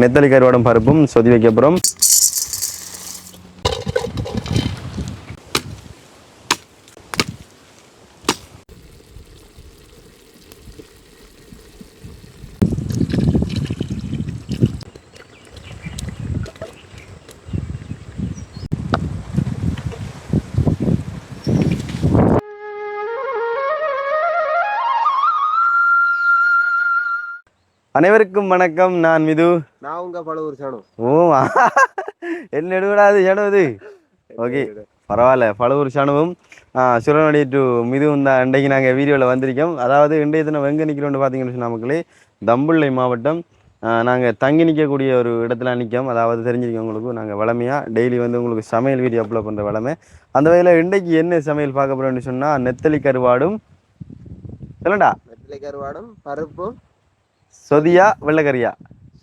நெத்தலி கருவாடும் பருப்பும் சொதி வைக்கப்புறம் அனைவருக்கும் வணக்கம். நான் மிது. நான் உங்க பழுவூர் சாணம் ஓ என்ன எடுக்கூடாது சணுவது ஓகே. பரவாயில்ல. பழுவூர் சணுவும் சுரநடி டு மிதுவும் தான் இன்றைக்கு நாங்கள் வீடியோவில் வந்திருக்கோம். அதாவது இன்றைய தினம் எங்கே நிற்கிறோம்னு பார்த்தீங்கன்னு சொன்னா மக்களே தம்புள்ளை மாவட்டம் நாங்கள் தங்கி நிற்கக்கூடிய ஒரு இடத்துல நிற்கோம் அதாவது தெரிஞ்சிருக்கோம் உங்களுக்கு நாங்கள் வளமையாக டெய்லி வந்து உங்களுக்கு சமையல் வீடியோ அப்லோட் பண்ணுற வளமை. அந்த வகையில் இன்றைக்கு என்ன சமையல் பார்க்க போகிறோம்னு சொன்னால் நெத்தலி கருவாடும். சொல்லண்டா? வெற்றிலை கருவாடும் பருப்பும் சொதியா வெள்ளைக்கறியா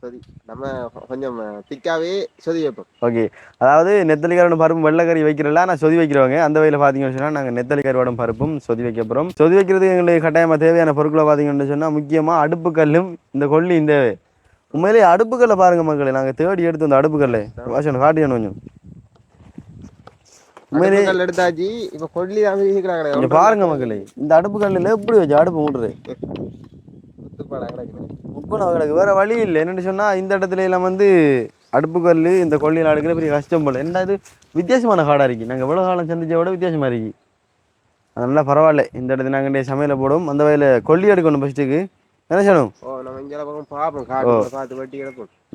சொதி. நம்ம கொஞ்சம் திக்காவே சொதி வைப்போம். ஓகே. அதாவது நெத்தலி கருவாடும் பருப்பும் வெள்ளைக்கறி வைக்கிறல நான் சொதி வைக்கிறவங்க. அந்த வகையில் பார்த்தீங்கன்னு சொன்னால் நாங்கள் நெத்தலி கருவாடும் பருப்பும் சொதி வைக்க போகிறோம் சொதி வைக்கிறதுக்கு எங்களுக்கு கட்டாயமாக தேவையான பொருட்களை பார்த்தீங்கன்னு சொன்னால் முக்கியமாக அடுப்பு கல்லும் இந்த கொல்லி இந்த உண்மையிலேயே அடுப்புக்கல்லை பாருங்க மக்களே நாங்கள் தேடி எடுத்து அந்த அடுப்புக்கல்லை. வாசன் காட்டியணும் கொஞ்சம். அடுப்புகள் எடுத்தாச்சு இப்ப கொல்லி தான் பாருங்க மக்களே இந்த அடுப்புக்கல்லில் எப்படி வச்சு அடுப்பு மூடுறது? கிடக்குது உட்பட கிடக்கு வேற வழி இல்லை. என்னன்னு சொன்னா இந்த இடத்துல எல்லாம் வந்து அடுப்புக்கல் இந்த கொள்ளையில் அடுக்கிற பெரிய கஷ்டம் போல. என்ன இது வித்தியாசமான காடாக இருக்கு. நாங்கள் எவ்வளோ காலம் சந்திச்ச விட வித்தியாசமா இருக்கு. அதனால பரவாயில்ல. இந்த இடத்துல நாங்கள் சமையல போடுவோம். அந்த வகையில் கொல்லி எடுக்கணும் ஃபஸ்ட்டுக்கு என்ன கிடப்போம்.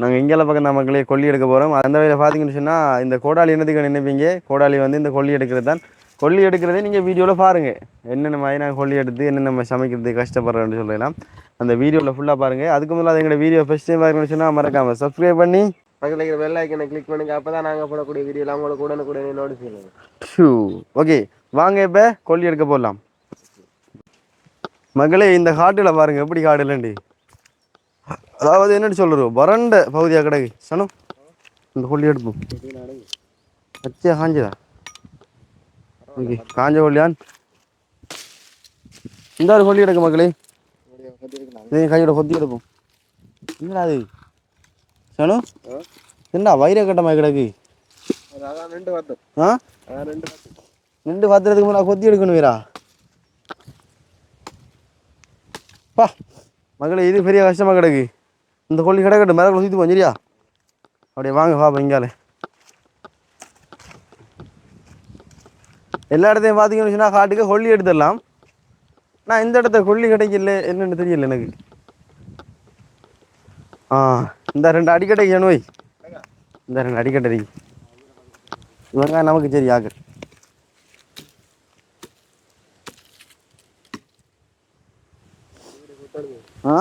நாங்கள் இங்கேல பக்கம் தான் மக்களே கொல்லி எடுக்க போகிறோம் அந்த வகையில் பார்த்தீங்கன்னு சொன்னால் இந்த கோடாலி என்னதுக்கு நினைப்பீங்க? கோடாலி வந்து இந்த கொல்லி எடுக்கிறது தான். கொல்லி எடுக்கிறதே நீங்கள் வீடியோவில் பாருங்கள் என்னென்ன மாதிரி நாங்கள் கொல்லி எடுத்து என்னென்ன நம்ம சமைக்கிறது கஷ்டப்படுறோன்னு சொல்லலாம் அந்த வீடியோவில் ஃபுல்லாக பாருங்கள் அதுக்கு முதல்ல எங்களோட வீடியோ ஃபஸ்ட் டைம் பார்க்கணும்னு சொன்னால் மறக்காமல் சப்ஸ்கிரைப் பண்ணி பக்கத்தில் இருக்கிற வெள்ளை ஐக்கனை கிளிக் பண்ணுங்க. அப்பதான் நாங்க போடக்கூடிய வீடியோல அவங்களுக்கு உடனுக்குடனே நோட்டீஸ் பண்ணுங்க ஓகே வாங்க இப்போ கொல்லி எடுக்க போடலாம் மகளே இந்த காட்டில் பாருங்க. எப்படி காடு இல்லைண்டி அதாவது என்னன்னு சொல்கிறோம் வறண்ட பகுதியாக கிடக்கு. சனு இந்த கொல்லி எடுப்போம். பச்சையா காஞ்சதா? ஓகே. காஞ்ச கொல்லியான் இந்த ஒரு கொல்லி எடுக்க மக்களே. கையோட கொத்தி எடுப்போம் என்னடா அது சனு? என்னடா வயிற கட்டமாக கிடக்கு? ரெண்டு ஆ? ரெண்டு ரெண்டு பாத்திரத்துக்கு முன்னாடி கொத்தி எடுக்கணும் வீரா. பா. மகளே இது பெரிய கஷ்டமாக கிடக்கு. இந்த கொல்லி கிடக்கட்டும் மேலே சுற்றி சரியா? அப்படியே வாங்க பாப்பா இங்கால. எல்லா இடத்தையும் பார்த்தீங்கன்னு சொன்னால் காட்டுக்கு கொல்லி எடுத்துடலாம். நான் இந்த இடத்த கொல்லி கிடைக்கல என்னன்னு தெரியல எனக்கு. ஆ இந்த ரெண்டு அடிக்கட்டை வேணும் இந்த ரெண்டு அடிக்கடை இவங்க நமக்கு சரி ஆக்கு. ஆ?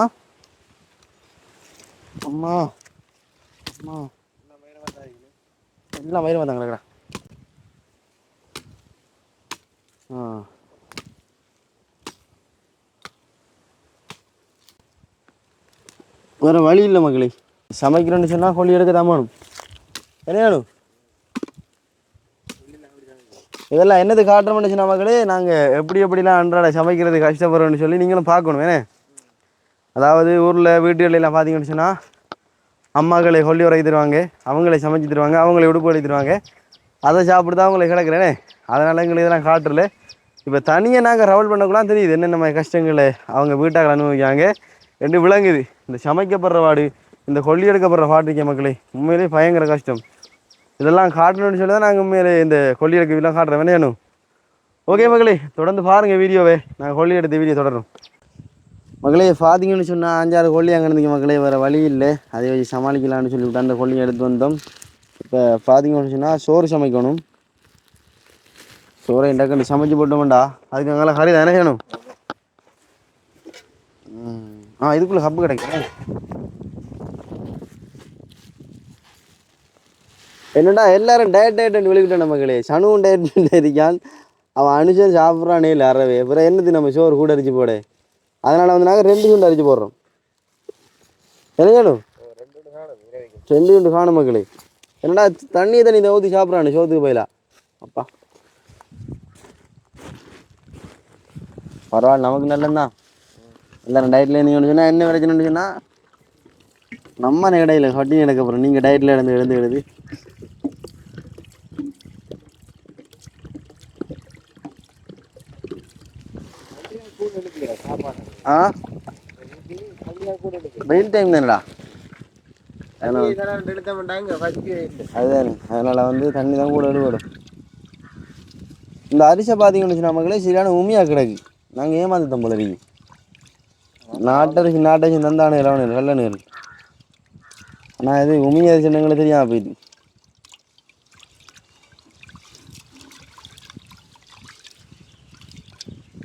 அம்மா அம்மா. எல்லாம் வயிறு வந்தாங்களா ஆ வேற வழி இல்லை மகளே. சமைக்கிறேன்னு சொன்னால் கொல்லி எடுக்க தான் வேணும். என்ன வேணும்? இதெல்லாம் என்னது காட்டுறோம்னு சொன்னால் மகளே? நாங்கள் எப்படி எப்படிலாம் அன்றாட சமைக்கிறது கஷ்டப்படுறோம்னு சொல்லி நீங்களும் பார்க்கணும் ஏன்னே அதாவது ஊரில் வீட்டுகளெல்லாம் பார்த்தீங்கன்னு சொன்னால் அம்மாக்களை கொல்லி உரைக்கு தருவாங்க அவங்களே சமைச்சு தருவாங்க அவங்களே உடுப்பு வழி தருவாங்க. அதை சாப்பிட்டு தான் அவங்களை கிடக்குறேனே அதனால் எங்களுக்கு இதெல்லாம் காட்டுறல இப்போ தனியாக நாங்கள் ரவல் பண்ணக்குலாம் தெரியுது என்னென்ன மாதிரி கஷ்டங்களை அவங்க வீட்டாக அனுபவிக்காங்க ரெண்டு விளங்குது. இந்த சமைக்கப்படுற வாடு இந்த கொல்லி எடுக்கப்படுற வாட்டுக்கு மக்களே உண்மையிலேயே பயங்கர கஷ்டம். இதெல்லாம் காட்டணும்னு சொல்லி தான் நாங்கள் உண்மையிலே இந்த கொல்லி எடுக்க வீடெலாம் காட்டுறேன் வேணும்? ஓகே மகளே தொடர்ந்து பாருங்கள் வீடியோவே. நாங்கள் கொல்லி எடுத்த வீடியோ தொடரும். மகளே பார்த்தீங்கன்னு சொன்னால் அஞ்சாறு கொல்லி அங்கே இருந்தீங்க மக்களே வேறு வழி இல்லை. அதை வச்சு சமாளிக்கலாம்னு சொல்லிவிட்டு அந்த கொல்லி எடுத்து வந்தோம். இப்போ பார்த்தீங்கன்னு சொன்னால் சோறு சமைக்கணும். சோறை டக்குன்னு சமைச்சு போட்டோம்டா அதுக்கு அங்கே ஹரி தானே வேணும் ஆ இதுக்குள்ளே ஹப்பு கிடைக்கும் என்னடா எல்லாரும் டயட் டயட்னு விழுகிட்டோம் மக்களே சனுவும் டயட் இருக்கான் அவன் அனுஷன் சாப்பிட்றானே இல்லை அறவே அப்புறம் என்னது நம்ம சோறு கூட அரிச்சு போட அதனால் வந்து நாங்கள் ரெண்டு குண்டு அரிச்சு போடுறோம் என்ன வேணும் ரெண்டு குண்டு காணும் மக்களே என்னடா தண்ணி தண்ணி இதை ஊற்றி சாப்பிட்றானு சோத்துக்கு போயிலா அப்பா பரவாயில்ல நமக்கு நல்லதுதான். எல்லாரும் டயட்ல இருந்தீங்கன்னு சொன்னால் என்ன பிரச்சனைன்னு சொன்னால் நம்ம இடையில ஹட்டி எடுக்க போகிறோம் நீங்கள் டயட்டில் இருந்து எழுந்து எழுது. ஆ? வெயில் டைம் தானடா? அதனால அதுதான். அதனால் வந்து தண்ணி தான் கூட எடுபடும் இந்த அரிசை பார்த்தீங்கன்னு சொன்னால் மக்களே சரியான உமியாக கிடக்கு. நாங்கள் ஏமாந்துட்டோம் போல இருக்கு நாட்டரிசி நாட்டரிசி தந்தானு இளவனு வெள்ள நீர் ஆனால் இது உமிய அரிசி எங்களுக்கு தெரியாம போயிட்டு.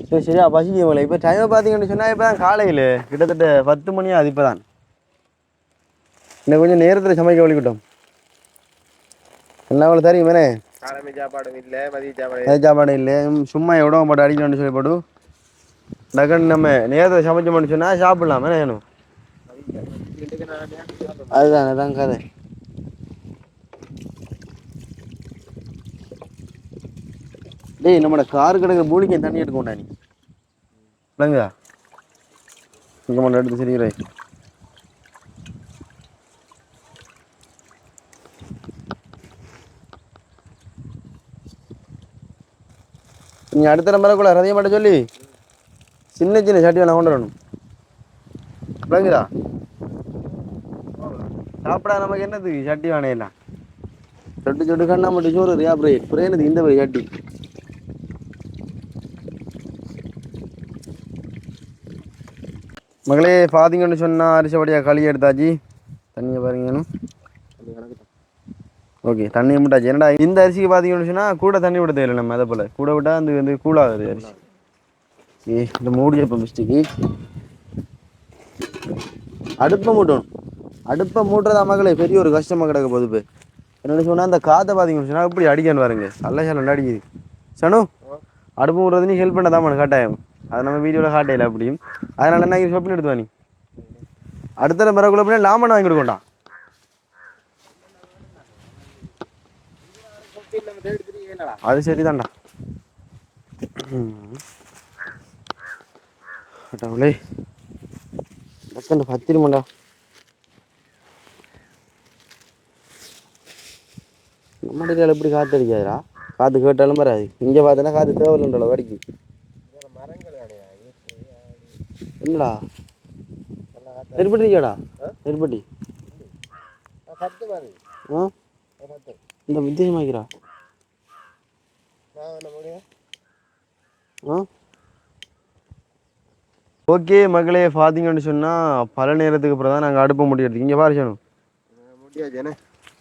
சரி சரியா பசிக்க போல. இப்போ டைமை பார்த்தீங்கன்னு சொன்னால் இப்போ தான் காலையில் கிட்டத்தட்ட பத்து மணி அது இப்போ தான் இன்னும் கொஞ்சம் நேரத்தில் சமைக்க வலிக்கிட்டோம் என்ன அவ்வளோ தெரியுமே காலமே சாப்பாடும் இல்லை மதிய சாப்பாடு. சாப்பாடு இல்லை. சும்மா எவ்வளோ போட்டு அடிக்கணும்னு சொல்லி போட்டு டக்குன்னு நம்ம நேரத்தை சமைச்சோம்னு சொன்னால் சாப்பிடலாம் என்ன வேணும் அதுதான் அதுதான் கதை. டேய் நம்மளோட கார் கிடக்கிற பூலிக்கு தண்ணி எடுக்க நீ. இல்லைங்க இங்கே மட்டும் எடுத்து சரிக்கிறே. நீ அடுத்த நம்பருக்குள்ள ரதைய மாட்ட சொல்லி. சின்ன சின்ன சட்டி வேணா கொண்டு வரணும். விளங்குதா சாப்பிடா நமக்கு என்னது? சட்டி வேணையெல்லாம் சொட்டு சொட்டு கண்ணா மட்டும் சோறு ரியா பிரே பிரேனது இந்த மாதிரி சட்டி. மகளே பாத்தீங்கன்னு சொன்னா அரிசபடியாக களி எடுத்தாச்சு. தண்ணியை பாருங்கணும் ஓகே தண்ணியை முட்டாச்சு என்னடா இந்த அரிசிக்கு பார்த்தீங்கன்னு சொன்னா கூட தண்ணி விட தேவையில்லை நம்ம அதை போல். கூட விட்டா அது வந்து கூலாகுது அரிசி. ஏ இந்த மூடி மிஸ்டேக்கு அடுப்பை மூட்டணும். அடுப்பை மூட்டுறதா மகளே பெரிய ஒரு கஷ்டமாக கிடக்க போகுது இப்போ. என்னென்னு சொன்னால் அந்த காதை பார்த்தீங்கன்னு சொன்னால் இப்படி அடிக்கன்னு பாருங்க. நல்ல சேலம் அடிக்குது. சனு அடுப்பு மூடுறது நீ ஹெல்ப் பண்ண தான் கட்டாயம் அதை நம்ம வீடியோவில் காட்டையில அப்படியும். அதனால என்ன ஷாப்பில் எடுத்து வாணி அடுத்த பிறகுள்ள பிள்ளை லாமன் வாங்கி கொடுக்கண்டா அது சரிதான்டா. கடவுளே டக்குன்னு பத்திரமாடா. நம்ம ஏரியாவில் எப்படி காற்று அடிக்காதுடா? காற்று கேட்டாலும் வராது. இங்கே பார்த்தோன்னா காற்று தேவையில்லைன்றளவு வரைக்கும் என்னடா? மாதிரி ஆ? சத்து இந்த வித்தியாசமாக்கிறா. ஆ? ஓகே மகளே பார்த்தீங்கன்னு சொன்னால் பல நேரத்துக்கு அப்புறம் தான் நாங்கள் அடுப்பு முடி எடுத்து இங்கே பாரு சனு.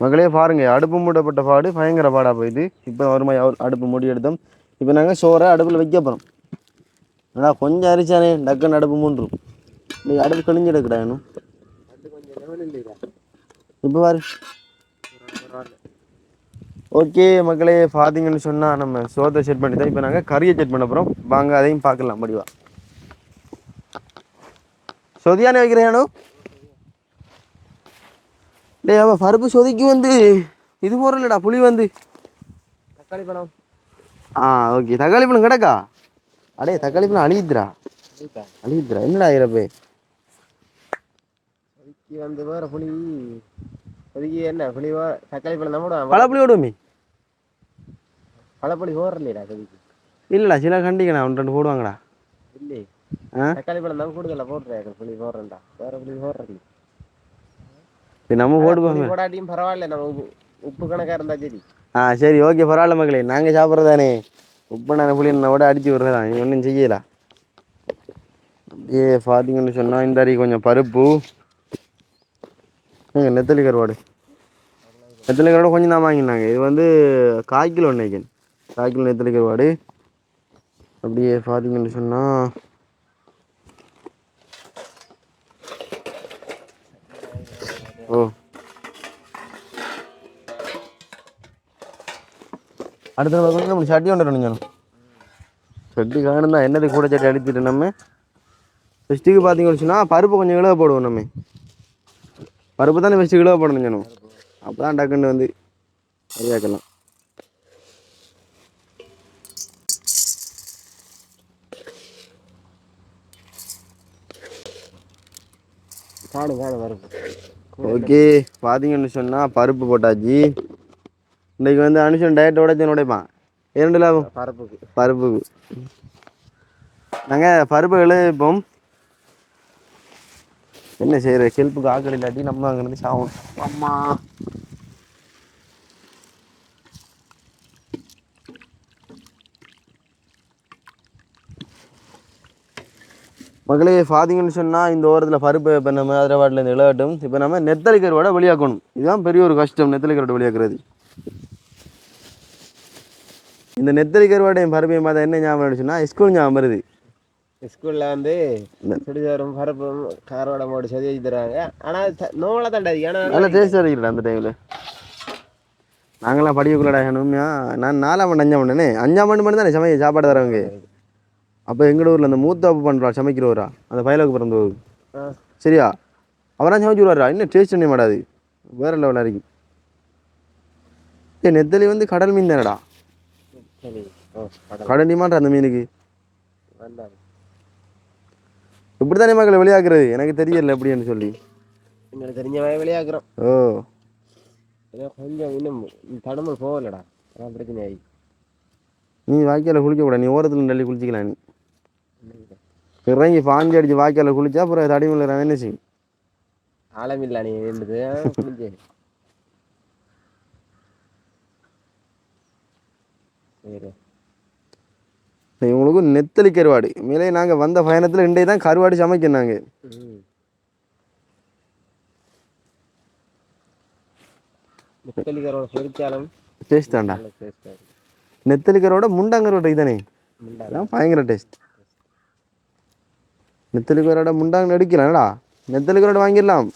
மகளே பாருங்க அடுப்பு மூடப்பட்ட பாடு பயங்கர பாடாக போயிது. இப்போ வருமா அடுப்பு மூடி எடுத்தோம். இப்போ நாங்கள் சோறை அடுப்பில் வைக்க போகிறோம் ஆனால் கொஞ்சம் அரிச்சானே டக்குன்னு அடுப்பு மூன்றும். நீ அடுப்பு கழிஞ்சு எடுக்கடா இன்னும் இப்போ பாரு. ஓகே மக்களே பார்த்தீங்கன்னு சொன்னால் நம்ம சோத்தை செட் பண்ணி தான் இப்போ நாங்கள் கறியை செட் பண்ண போகிறோம் வாங்க அதையும் பார்க்கலாம் முடிவா. சொதியானே வைக்கிறேன் டேய் அவன் பருப்பு சொதிக்கு வந்து. இது போகிறல்லடா புளி வந்து. தக்காளி பழம். ஆ ஓகே. தக்காளி பழம் கிடக்கா? அடே தக்காளி பழம் அழியுதுடா. அழியுதுடா. என்னடா இறப்பு அதுக்கு வந்து வேற புளி. அதுக்கு என்ன புளி தக்காளி பழம் தான் போடுவான். பழப்புளி விடுவோமே பழப்புளி போடுறலையா அதுக்கு இல்லைடா சில கண்டிக்கண்ணா ஒன்று ரெண்டு போடுவாங்கடா. தக்காளி பழம் தான் கூடுதலா போடுறேன் புளி போடுறேன்டா வேற புளி போடுறது சரி நம்ம போடுவோம் போடாட்டியும் பரவாயில்ல நம்ம உப்பு கணக்கா இருந்தா சரி ஆ சரி ஓகே பரவாயில்ல மக்களே நாங்கள் சாப்பிட்றதானே உப்பு நான் புளி நான் விட அடிச்சு விடுறதான் நீ ஒன்றும் செய்யல அப்படியே பார்த்தீங்கன்னு சொன்னால் இந்த அரி கொஞ்சம் பருப்பு எங்க நெத்தலி கருவாடு நெத்தலி கருவாடு கொஞ்சம் தான் வாங்கினாங்க இது வந்து கால் கிலோ நினைக்கிறேன் கிலோ நெத்தலி கருவாடு அப்படியே பார்த்தீங்கன்னு சொன்னால் ஓ. அடுத்த நம்ம கொஞ்சம் நம்ம சட்டி ஒன்று சட்டி காணும் என்னது கூட சட்டி அடித்துட்டு நம்ம? ஃபெஸ்ட்டுக்கு பார்த்தீங்கன்னு சொன்னால் பருப்பு கொஞ்சம் கிலோ போடுவோம் நம்ம. பருப்பு தானே ஃபெஸ்ட்டு கிலோ போடணும் சொன்னோம் அப்போ தான் டக்குன்னு வந்து சரியாக்கலாம். பாடு பாடு பருப்பு. ஓகே பார்த்தீங்கன்னு சொன்னால் பருப்பு போட்டாச்சு. இன்னைக்கு வந்து அனுஷன் டயட்டோட சேர்ந்து உடைப்பான். இரண்டு லாபம். பரப்புக்கு. பருப்பு நாங்கள் பருப்பு எழுப்போம் என்ன செய்யற ஹெல்ப்புக்கு ஆக்கள் இல்லாட்டி நம்ம அங்கிருந்து சாவும் அம்மா. மக்களே பார்த்தீங்கன்னு சொன்னால் இந்த ஓரத்தில் பருப்பு இப்போ நம்ம ஹைதராபாத்லேருந்து இழகட்டும் இப்போ நம்ம நெத்தலி கருவாடை வெளியாக்கணும். இதுதான் பெரிய ஒரு கஷ்டம் நெத்தலி கருவாடை வெளியாக்குறது. இந்த நெத்தலி கருவாடையும் பருப்பையும் பார்த்தா என்ன ஞாபகம் இருந்துச்சுன்னா ஸ்கூல் ஞாபகம் வருது. ஸ்கூல்ல வந்து சுடிதாரும் பருப்பும் காரோட போட்டு சதி வச்சு தருவாங்க. ஆனா நோவலை தண்டாது ஏன்னா நல்ல டேஸ்ட் அடிக்கல அந்த டைமில் நாங்களாம் படிக்கக்குள்ளடா உண்மையா? நான் நாலாம் மணி அஞ்சாம் மணினே அஞ்சாம் மணி மட்டும் தானே சமைக்க சாப்பாடு தரவங்க. அப்போ எங்கட ஊரில் அந்த மூத்த அப்பா பண்ணுறா சமைக்கிறவரா? அந்த பயலுக்கு பிறந்தவர். சரியா? அவராக சமைச்சு விடுவாரா இன்னும் டேஸ்ட் பண்ண மாட்டாது வேற லெவலில் இருக்கும் ஏ நெத்தலி வந்து கடல் மீன் தானடா? கடல். மாட்டா அந்த மீனுக்கு? இப்படி தானே மக்களை வெளியாக்குறது? எனக்கு தெரியல எப்படின்னு சொல்லி. எங்களுக்கு தெரிஞ்ச விளையாக்குறோம். ஓ. கொஞ்சம் இன்னும் தடமல் போகலடா. அதான் பிரச்சனை ஆகி நீ வாய்க்கால குளிக்க கூடாது நீ ஓரத்தில் தள்ளி குளிச்சிக்கலாம் நீ. இறங்கி பாஞ்சு அடிச்சு வாய்க்கால குளிச்சா அப்புறம் தடிமலை என்ன செய்யும்? ஆழமில்ல நீ புரிஞ்சு சரி. இவங்களுக்கு நெத்தலி கருவாடு. மேலே நாங்கள் வந்த பயணத்தில் இன்றைய தான் கருவாடு சமைக்கினாங்க டேஸ்ட் தான்டா. நல்ல டேஸ்டாக இருக்கு நெத்தலி கருவாட முண்டாங்கருவாடு இதுதானே பயங்கர டேஸ்ட் நெத்தலி கருவாட முண்டாங்க எடுக்கலாம்டா நெத்தலி கருவாடு வாங்கிடலாம்.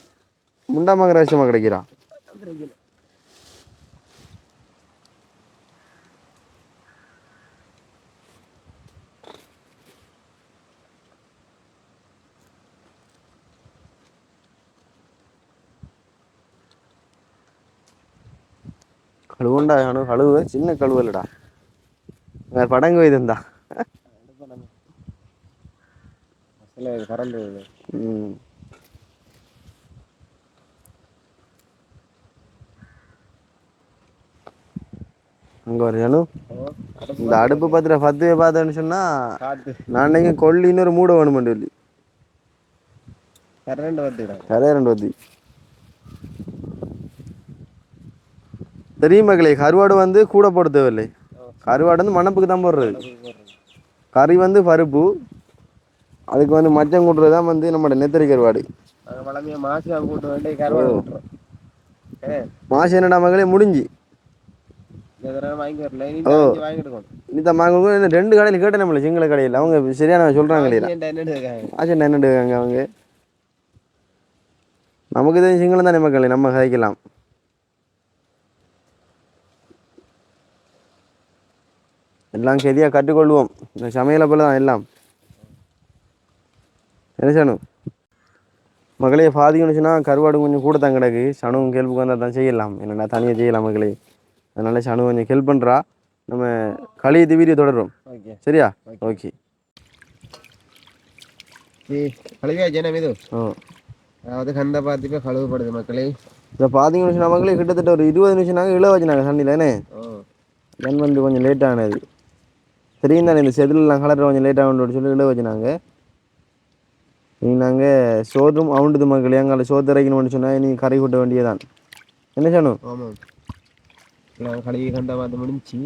முண்டா மகர ரகசியமாக கிடைக்கிறா கழுவுண்டா கழுவு. சின்ன கழுவு படங்கு வேற வைத்திருந்தா மசாலா பறந்து ம். அங்கே அணு இந்த அடுப்பு பத்திர பத்து பார்த்தேன்னு சொன்னா காத்து. நான் அன்னைக்கு கொல்லி இன்னொரு மூட வேணுமெண்டு சொல்லி. கரண்ட் ரெண்டு வத்தி தெரியும் மகளே கருவாடு வந்து கூட போட தேவையில்லை. கருவாடு வந்து மணப்புக்கு தான் போடுறது. கறி வந்து பருப்பு அதுக்கு வந்து மச்சம் கூட்டுறது தான் வந்து நம்மளோட நெத்தரி கருவாடு. பழமையாக மாசி கூட்டு வேண்டிய கருவாடு மாசம் என்னடா மகளே முடிஞ்சு. ரெண்டு கடையில் கேட்டேன் நம்மள சிங்கள கடையில். அவங்க சரியான சொல்கிறாங்க இல்லையா? என்ன அவங்க. நமக்கு தெரிஞ்ச சிங்களம் தானே மக்களே நம்ம கதைக்கலாம் எல்லாம் சரியாக கற்றுக்கொள்வோம். இந்த சமையலை போல தான் எல்லாம். என்ன சனு? மகளே பாதிக்கணும்னு சொன்னால் கருவாடு கொஞ்சம் கூட தான் கிடக்கு. சனுவும் ஹெல்ப்புக்கு வந்தால் தான் செய்யலாம். என்னடா தனியாக செய்யலாம் மகளே? அதனால சனு கொஞ்சம் ஹெல்ப் பண்ணுறா நம்ம கழியத்து வீடியோ தொடரும் ஓகே. சரியா? ஓகே. கழுவியாச்சு என்ன மீது? ஓ அதாவது கந்த பார்த்துப்பே கழுவுப்படுது மக்களே. இதை சொன்னால் மக்களே கிட்டத்தட்ட ஒரு இருபது நிமிஷம் நாங்கள் இழ வச்சுனாங்க ஓ தென் வந்து கொஞ்சம் லேட் ஆனது. தெரியும் தானே இந்த செதிலெலாம் கலர் கொஞ்சம் லேட் ஆகணும்னு சொல்லி இழ வச்சுனாங்க. நீ நாங்கள் சோறும் அவுண்டுது மக்கள் எங்களை சோத்து இறக்கணும்னு சொன்னால் நீ கரை கூட்ட வேண்டியதான் என்ன சொன்னோம் ஆமாம். நான் கழுவி கந்த பார்த்து முடிஞ்சு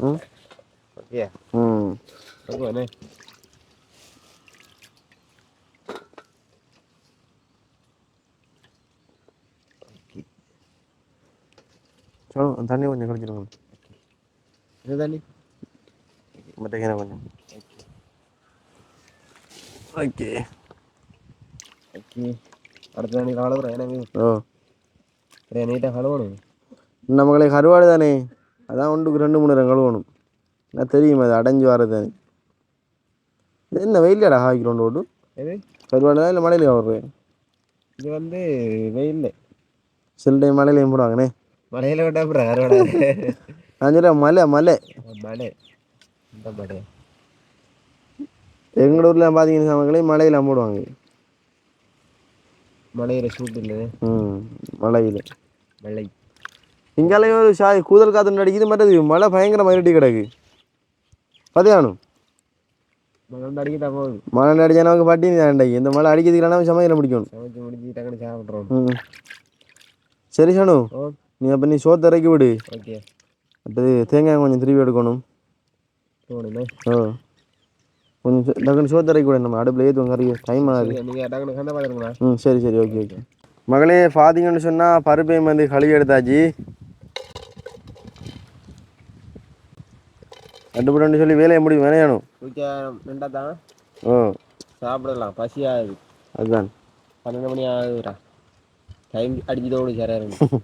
ம் ஓகே ம். ஓகே சொல்லுங்க தண்ணி கொஞ்சம் குடிச்சிருங்க. தண்ணி? மற்ற கொஞ்சம். ஓகே. ஓகே. அடுத்த கழுவுறேன் என்ன மீது ஓ நீட்டாக கழுவணும். நம்மளே கருவாடு தானே? அதான் ஒன்றுக்கு ரெண்டு மூணு நேரம் கழுவணும். நான் தெரியும் அது அடைஞ்சு வர்றது தானே. இது என்ன வெயிலாடா ஹாய்க்கிறோண்டு ஓட்டு எது? கருவாடு இல்லை மழையில வர்றது இது வந்து வெயில் சில டைம் மழையிலையும் போடுவாங்கண்ணே. அறுவடை நான் சொல்கிறேன் மலை மலை மலை இந்த மலை எங்கள் ஊரில் பார்த்தீங்கன்னா மக்களே மலையில் போடுவாங்க மலையில சூட்டு இல்லை ம் மலையில் மலை இங்கேயும் ஒரு ஷா கூதல் காத்து அடிக்குது மற்றது மழை பயங்கர மயிரட்டி கிடக்கு பதியானும் மலை அடிக்கிட்டா போகுது மழை அடிச்சா நமக்கு பட்டி அண்டைக்கு இந்த மழை அடிக்கிறதுக்கு சமையல பிடிக்கணும் சமைச்சு முடிச்சு டக்குனு சாப்பிட்றோம் ம் சரி சனு ஓ நீ அப்போ நீ சோத்து இறக்கி விடு. ஓகே. அடுத்தது தேங்காய் கொஞ்சம் திருப்பி எடுக்கணும். போகணுமே ஓ கொஞ்சம் டக்குனு சோத்து இறக்கி விடு நம்ம அடுப்பில் ஏற்றுவோம் கறி டைம் ஆகுது. நீங்கள் டக்குனு கந்த பார்த்துருங்களா ம் சரி சரி ஓகே ஓகே. மகளே பார்த்தீங்கன்னு சொன்னால் பருப்பையும் வந்து கழுவி எடுத்தாச்சு. அடுப்பு சொல்லி வேலையை முடியும் வேலையானும் தூக்கியா ரெண்டா தான் ஓ சாப்பிடலாம் பசி ஆகுது. அதுதான். பன்னெண்டு மணி ஆகுதுடா. டைம் அடிச்சுதோடு சரியாக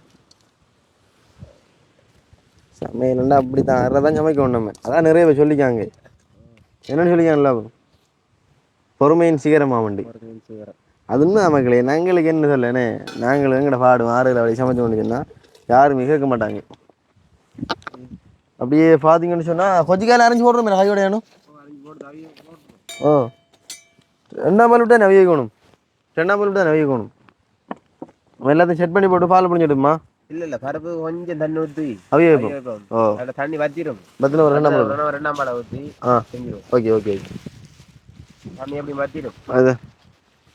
சமையல்னா அப்படி தான் அரை தான் சமைக்கணும் நம்ம. அதான் நிறைய பேர் சொல்லிக்காங்க. என்னன்னு சொல்லிக்காங்கல்ல பொறுமையின் சிகரமாமண்டி அது உண்மை மக்களே. நாங்களுக்கு என்ன சொல்லனே நாங்கள் எங்கட பாடும் ஆறுல அப்படி சமைச்சு கொண்டு சொன்னால் யாருமே கேட்க மாட்டாங்க. அப்படியே பார்த்தீங்கன்னு சொன்னால் கொஞ்சக்கால அரைஞ்சு போடுறோம் கையோட ஏனும் ஓ. ரெண்டாம் பால் விட்டா நவியக்கணும் ரெண்டாம் பால் விட்டா நவியக்கணும் எல்லாத்தையும் செட் பண்ணி போட்டு பால் பிடிச்சிடுமா இல்ல இல்ல பருப்பு கொஞ்சம் தண்ணி ஊற்றி அவிய வைப்போம் ஓ அதில் தண்ணி வத்திரும் பத்தில் ஒரு ரெண்டாம் பால் ரெண்டாம் ஊற்றி ஆ செஞ்சிடும் ஓகே ஓகே தண்ணி எப்படி வத்திரும் அது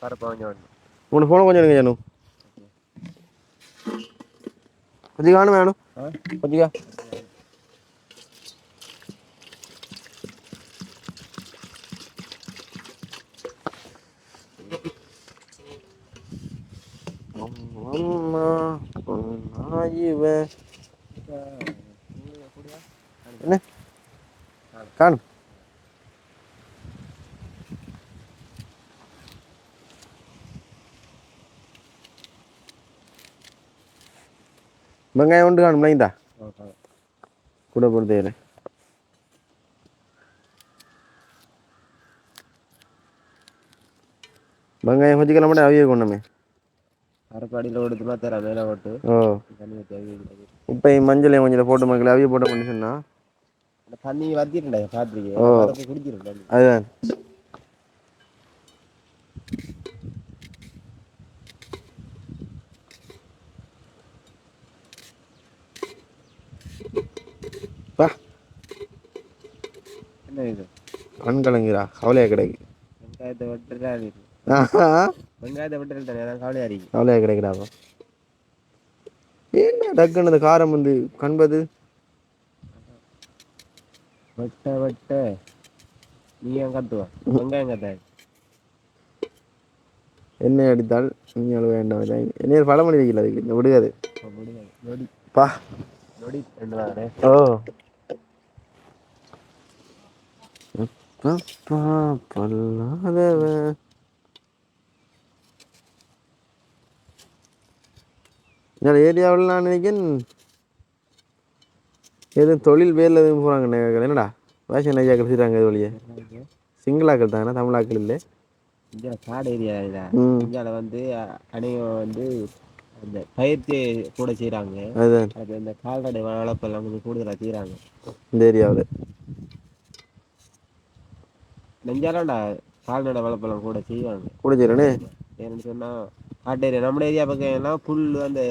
பருப்பு கொஞ்சம் உனக்கு ஃபோனை கொஞ்சம் எடுங்க ஜானு கொஞ்சம் காணும் வேணும் கொஞ்சம் அம்மா பொன்னாயிவ என்ன காணும் வெங்காயம் உண்டு காணும் லைந்தா கூட பொறுத்தையில வெங்காயம் கொஞ்சம் கிளம்பி அவிய கொண்டமே பருப்பு அடியில் கொடுத்துமா தர மேலே போட்டு ஓ உப்பையும் மஞ்சளையும் கொஞ்சம் போட்டு மக்கள் அவிய போட்ட அந்த தண்ணி வத்திருண்டா பாத்திரிக்கை. ஓ. தண்ணி. அதுதான். பா என்ன இது? கண் கலங்குறா கவலையா கிடைக்கு. வெங்காயத்தை ஆஹா, வெங்காயத்தை தண்ணி அதான் கவலையா இருக்கு கவலையா கிடைக்கிறாப்பா ஏன்டா டக்குன்னு இந்த காரம் வந்து கண்பது? வெட்ட வெட்ட. நீ ஏன் கத்துவா? வெங்காயம் கத்த. எண்ணெய் அடித்தால் நீ அழுவ வேண்டாம். என்ன பழமொழி வைக்கல அதுக்கு. இந்த விடுகாது. பா. ஓ. பொல்லாதவன் இந்த ஏரியாவில் நான் நினைக்கிறேன் எதுவும் தொழில் பேரில் எதுவும் போகிறாங்க என்னடா? வேஷன் ஐயாக்கள் செய்கிறாங்க இது வழியே. சிங்களாக்கள் தானே? தமிழாக்கள் இல்லை காடு ஏரியா இந்தியாவில் வந்து அ- அநேகம் வந்து அந்த பயிற்சி கூட செய்கிறாங்க அது இந்த கால்நடை வளர்ப்பெல்லாம் கொஞ்சம் கூடுதலாக செய்கிறாங்க இந்த ஏரியாவில். நெஞ்சாலாண்டா கால்நடை வளர்ப்பெல்லாம் கூட செய்வாங்க. கூட செய்கிறேனே ஏன்னு சொன்னால் காட்டு ஏரியா நம்ம ஏரியா பக்கம் எல்லாம் புல் அந்த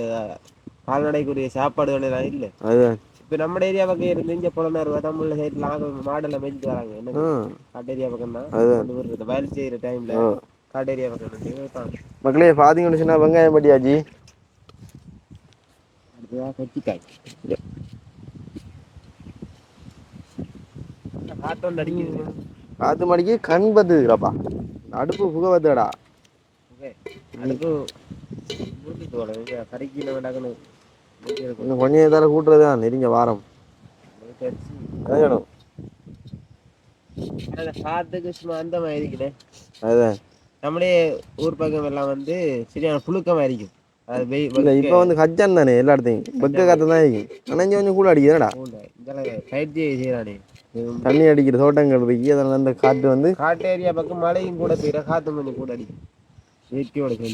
கால்நடைக்குரிய சாப்பாடுகள் எல்லாம் இல்லை. அதுதான். இப்போ நம்ம ஏரியா பக்கம் இருந்து இங்கே புலனர் தமிழ்ல சைடில் நாங்கள் மாடெல்லாம் மேய்ச்சிட்டு வராங்க. என்ன ஆ. காட்டு ஏரியா பக்கம் தான். கொண்டு வருது வயல் செய்கிற டைமில் ஆ. காட்டு ஏரியா பக்கம் மக்களே பார்த்தீங்கன்னு சொன்னால் வெங்காயம் பட்டியாச்சு அடுத்ததாக கொச்சிக்காய் காட்டோண்டு அடிக்குது. காற்று மணிக்கு கண் பத்துதுடாப்பா அடுப்பு புகை பத்துடா ஓகே அடுப்பு. இன்னும் கொஞ்சம் நேரத்தால் கூட்டுறது? தான் நெருங்க வாரம் இந்த காத்துக்கு சும்மா அந்த மாதிரி இருக்குண்ணே அதுதான் நம்மளே ஊர் பக்கம் எல்லாம் வந்து சரியான புழுக்கமா இருக்கும் இல்லை இப்போ வந்து கச்சான் தானே எல்லா இடத்தையும் வெக்க காற்று தான் இருக்கும் ஆனால் இங்கே கொஞ்சம் கூட செய்யறானே தண்ணி அடிக்கிற தோட்டங்கள் இருக்கு அதனால அந்த காற்று வந்து காட்டு ஏரியா பக்கம் மழையும் கூட பெய்யுற காத்து கொஞ்சம் கூட அடிக்கும்.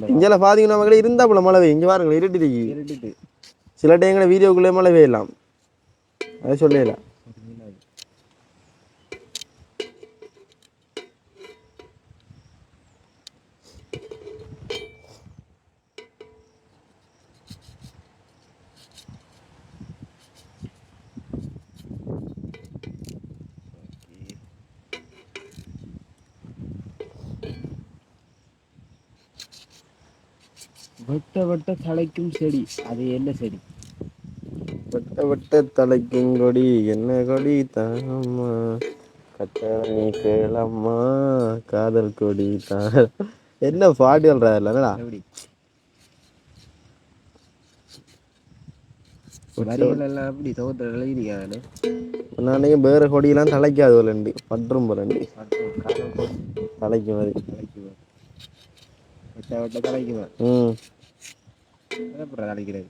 இங்கெல்லாம் பார்த்தீங்கன்னா மக்களே இருந்தாப்புல மழை இங்கே பாருங்களேன் இருட்டுட்டு சில டைங்களை வீடியோக்குள்ளே மேலே வேயலாம் அதை சொல்லலாம் வெட்ட வெட்ட தலைக்கும் செடி. அது என்ன செடி? வட்ட வட்ட தலைக்கும் கொடி என்ன கொடி தாம்மா கட்டளை கேளம்மா காதல் கொடி தா என்ன பாட்டு சொல்றா இல்லைடா அப்படி தோற்ற எழுதிக்கானே நானே வேற கொடியெல்லாம் தலைக்காது போலண்டு பற்றும் போலண்டு தலைக்கு மாதிரி வெட்ட வெட்ட தலைக்குமா ம். தலைக்கிறது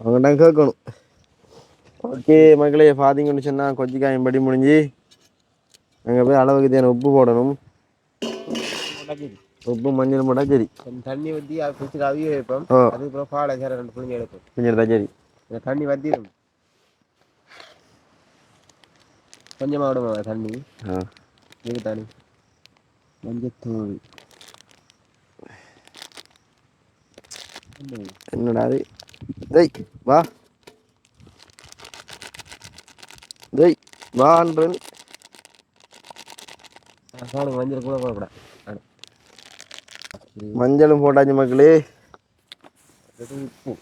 அவங்கள்ட்ட கேட்கணும் ஓகே மக்களே பார்த்தீங்கன்னு சொன்னால் கொச்சிக்காயம் படி முடிஞ்சு அங்கே போய் அளவுக்கு தேவை உப்பு போடணும் உப்பு மஞ்சள் போட்டால் சரி கொஞ்சம் தண்ணி அது பிடிச்சி அவிய வைப்போம் அதுக்கப்புறம் பாலை சேர ரெண்டு புளிஞ்சு எடுப்போம் கொஞ்சம் எடுத்தா சரி இந்த தண்ணி வத்திடும் கொஞ்சமாக விடுமா தண்ணி ஆ இது தண்ணி மஞ்சத்தூள் என்னடா அது டேய் வா. டேய் வான்றேன் மஞ்சள் கூட போடக்கூடாது. மஞ்சளும் போட்டாச்சு மக்களே. உப்பு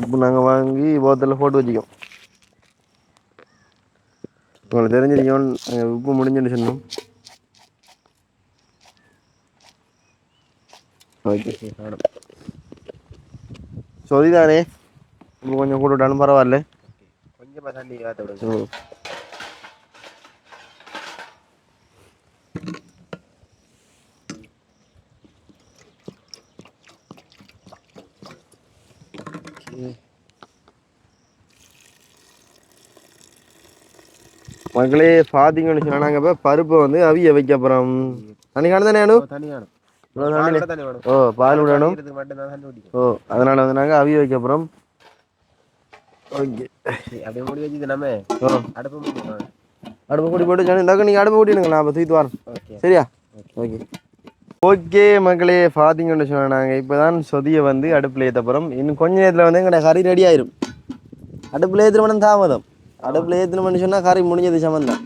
உப்பு நாங்கள் வாங்கி போத்தலில் போட்டு வச்சுக்கோம். உங்களுக்கு தெரிஞ்சிருக்கோம் நாங்கள் உப்பு முடிஞ்சுன்னு சொன்னோம். ஓகே சாணம் சொதிதானே உங்களுக்கு கொஞ்சம் கூட விட்டாலும் பரவாயில்ல கொஞ்சமாக தண்ணி வாத்த விடுங்க மக்களே பார்த்தீங்கன்னு சொன்னா நாங்கள் இப்போ பருப்பை வந்து அவிய வைக்க போகிறோம் அன்னைக்கான தானே தண்ணி காணும் தண்ணி ஓ பால் விடணும் ஓ அதனால் வந்து நாங்கள் அவிய வைக்க போகிறோம் ஓகே. அப்படியே மூடி வச்சுது நம்ம ஓ. அடுப்பு. அடுப்பு கூட்டி போட்டு சொன்னேன் இந்தாக்க நீங்கள் அடுப்பு கூட்டிடுங்க நான் அப்போ தூக்கிட்டு வரேன். சரியா? ஓகே. ஓகே. மக்களே பார்த்தீங்கன்னு சொன்னா நாங்கள் இப்போ தான் சொதியை வந்து அடுப்பில் ஏற்ற போகிறோம் இன்னும் கொஞ்ச நேரத்தில் வந்து எங்கள்ட கறி ரெடி ஆயிரும். அடுப்பில் ஏற்றுற மணி தாமதம். அடுப்பில் ஏற்றுன மணி சொன்னால் கறி முடிஞ்சது சமந்தான்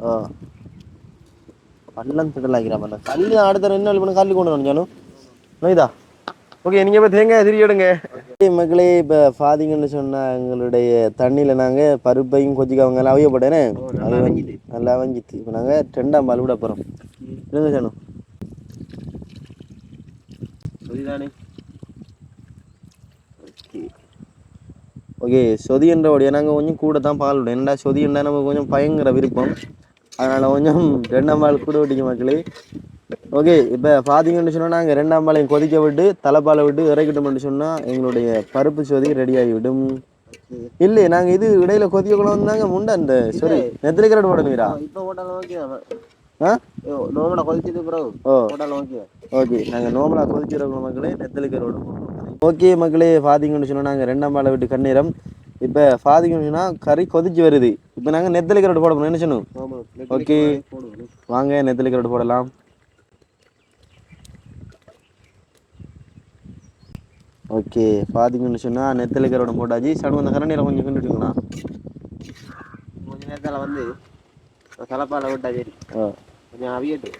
ஓ பள்ளம் திடலாக்கிறா பண்ண கல் அடுத்த நாள் பண்ண கல் கொண்டு வரணும் நோய்தா ஓகே நீங்கள் இப்போ தேங்காய் திரி எடுங்க மக்களே இப்போ பார்த்தீங்கன்னு சொன்னால் எங்களுடைய தண்ணியில் நாங்கள் பருப்பையும் கொச்சிக்காவங்க எல்லாம் அவிய போட்டேனே ஓ, அது வஞ்சிது. நல்லா வஞ்சித்து இப்போ நாங்கள் ரெண்டாம் பால் விட போகிறோம் இருங்க சாணு சரிதானே ஓகே சொதின்றபடியா நாங்கள் கொஞ்சம் கூட தான் பால் விடும் என்னடா சொதின்றா நமக்கு கொஞ்சம் பயங்கர விருப்பம் அதனால் கொஞ்சம் ரெண்டாம் பால் கூட விட்டிங்க மக்களே. ஓகே இப்போ பார்த்தீங்கன்னு சொன்னால் நாங்கள் ரெண்டாம் பாலையும் கொதிக்க விட்டு தலைப்பாலை விட்டு இறக்கிட்டோம்னு சொன்னால் எங்களுடைய பருப்பு சொதி ரெடி ஆகிவிடும். இல்லையே நாங்கள் இது இடையில கொதிக்க கூட வந்தாங்க முண்டை அந்த சாரி நெத்திலி கரடு போடணுங்களா இப்போ போட்டாலும் ஓகே நோமலை கொதிச்சது பிறகு ஓ. போட்டாலும் ஓகே ஓகே நாங்கள் நோமலாக கொதிச்சிருக்கோம் மக்களே நெத்தலி கரோடு ஓகே மக்களே பார்த்தீங்கன்னு சொன்னால் நாங்கள் ரெண்டாம் பாலை விட்டு கண்ணீரம். இப்போ பார்த்தீங்கன்னு கறி கொதிச்சு வருது. இப்போ நாங்கள் நெத்தலி கரோடு போட போகிறோம் என்ன சொன்னோம் ஓகே. வாங்க நெத்தலி கரோடு போடலாம். ஓகே பார்த்தீங்கன்னு சொன்னால் நெத்தலி கரோடு போட்டாச்சு. சடு அந்த கரண்டியில் கொஞ்சம் கிண்டுட்டுங்களா கொஞ்ச நேரத்தில் வந்து தலைப்பாலை விட்டா சரி கொஞ்சம் அவியட்டு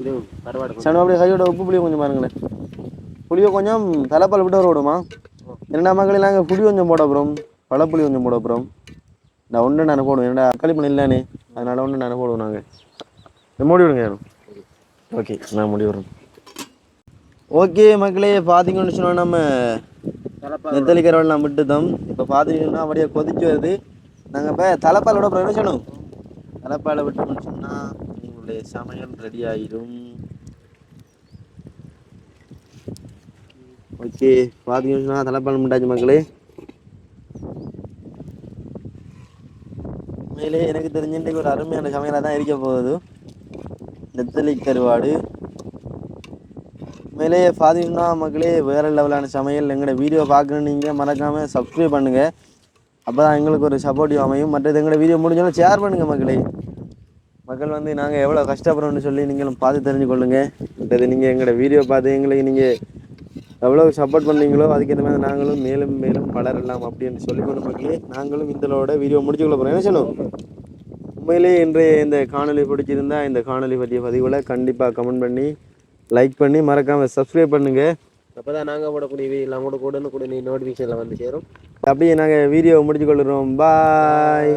இது கருவாடு கொஞ்சம். சடு அப்படியே கையோட உப்பு புளியை கொஞ்சம் பாருங்களேன். புளியை கொஞ்சம் தலைப்பால் விட்டு வர விடுமா? இரண்டாம் மக்களே நாங்கள் புளி கொஞ்சம் போட போகிறோம் பழப்புளி கொஞ்சம் போட போகிறோம் நான் ஒன்று நான் போடுவேன் என்னடா தக்காளி பழம் இல்லைனே அதனால ஒன்று நான் போடுவோம் நாங்கள் மூடி விடுங்க யாரும். ஓகே நான் மூடி விடுறேன். ஓகே மக்களே பார்த்தீங்கன்னு சொன்னால் நம்ம நெத்தலி கருவாடெலாம் விட்டுட்டோம். இப்போ பார்த்தீங்கன்னா அப்படியே கொதிச்சு வருது. நாங்கள் இப்போ தலைப்பாலோட அப்புறம் என்ன சொன்னோம் தலைப்பாலை விட்டோம்னு சொன்னால் உங்களுடைய சமையல் ரெடி ஆகிடும் ஓகே பார்த்தீங்கன்னு சொன்னால் தலைப்பால் முண்டாச்சு மக்களே. உண்மையிலே எனக்கு தெரிஞ்ச இன்றைக்கு ஒரு அருமையான சமையலாக தான் இருக்க போகுது. நெத்தலி கருவாடு. உண்மையிலேயே பார்த்தீங்கன்னா மக்களே வேறு லெவலான சமையல். எங்களோட வீடியோ பார்க்கணும் நீங்கள் மறக்காமல் சப்ஸ்கிரைப் பண்ணுங்கள் அப்போ தான் எங்களுக்கு ஒரு சப்போர்ட்டிவ் அமையும். மற்றது எங்களோட வீடியோ முடிஞ்சாலும் ஷேர் பண்ணுங்கள் மக்களே. மக்கள் வந்து நாங்கள் எவ்வளோ கஷ்டப்படுறோம்னு சொல்லி நீங்களும் பார்த்து தெரிஞ்சுக்கொள்ளுங்க. மற்றது நீங்கள் எங்களோட வீடியோ பார்த்து எங்களுக்கு நீங்கள் எவ்வளோ சப்போர்ட் பண்ணீங்களோ அதுக்கேற்ற மாதிரி நாங்களும் மேலும் மேலும் வளரலாம் அப்படின்னு சொல்லிக்கொண்டு மக்களே நாங்களும் இந்தளோட வீடியோ முடிச்சுக்கொள்ள போகிறோம் என்ன சொல்லணும் உண்மையிலேயே இன்றைய இந்த காணொளி பிடிச்சிருந்தா இந்த காணொளி பற்றிய பதிவுகளை கண்டிப்பாக கமெண்ட் பண்ணி லைக் பண்ணி மறக்காமல் சப்ஸ்கிரைப் பண்ணுங்கள் அப்பதான் நாங்க போடக்கூடிய வீடியோ எல்லாம் கூட கூட கூட நீ நோட்டிஃபிகேஷன்ல வந்து சேரும். அப்படியே நாங்கள் வீடியோ முடிச்சு கொள்கிறோம் பாய்.